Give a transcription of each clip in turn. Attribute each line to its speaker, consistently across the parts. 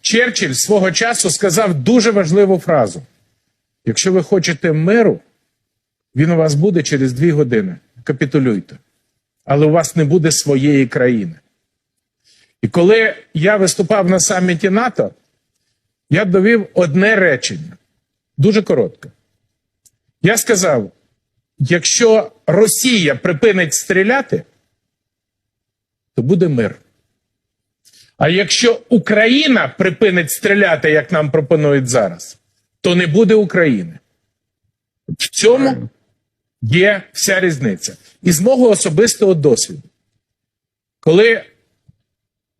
Speaker 1: Черчилль свого часу сказав дуже важливу фразу: якщо ви хочете миру, він у вас буде через дві години. Капітулюйте. Але у вас не буде своєї країни. І коли я виступав на саміті НАТО, я довів одне речення, дуже коротке. Я сказав: якщо Росія припинить стріляти, то буде мир. А якщо Україна припинить стріляти, як нам пропонують зараз, то не буде України. В цьому є вся різниця. І з мого особистого досвіду, коли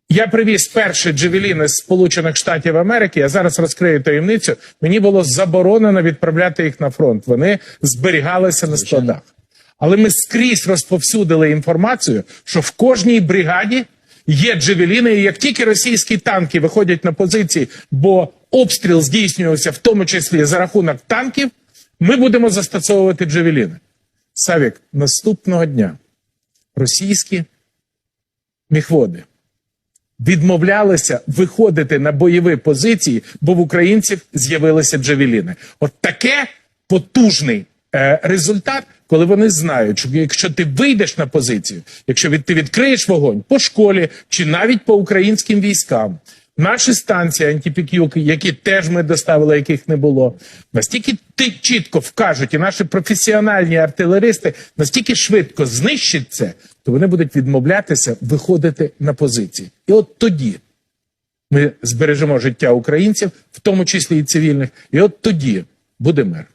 Speaker 1: я привіз перші джевеліни з Сполучених Штатів Америки, я зараз розкрию таємницю, мені було заборонено відправляти їх на фронт. Вони зберігалися на складах. Але ми скрізь розповсюдили інформацію, що в кожній бригаді є джевеліни, і як тільки російські танки виходять на позиції, бо обстріл здійснювався в тому числі за рахунок танків, ми будемо застосовувати джевеліни. Савік, наступного дня російські міхводи відмовлялися виходити на бойові позиції, бо в українців з'явилися джавеліни. От таке потужний е, результат, коли вони знають, що якщо ти вийдеш на позицію, якщо від, ти відкриєш вогонь по школі чи навіть по українським військам. Наші станції антипікюки, які теж ми доставили, яких не було, настільки ти чітко вкажуть, і наші професіональні артилеристи настільки швидко знищать це, то вони будуть відмовлятися виходити на позиції. І от тоді ми збережемо життя українців, в тому числі і цивільних, і от тоді буде мир.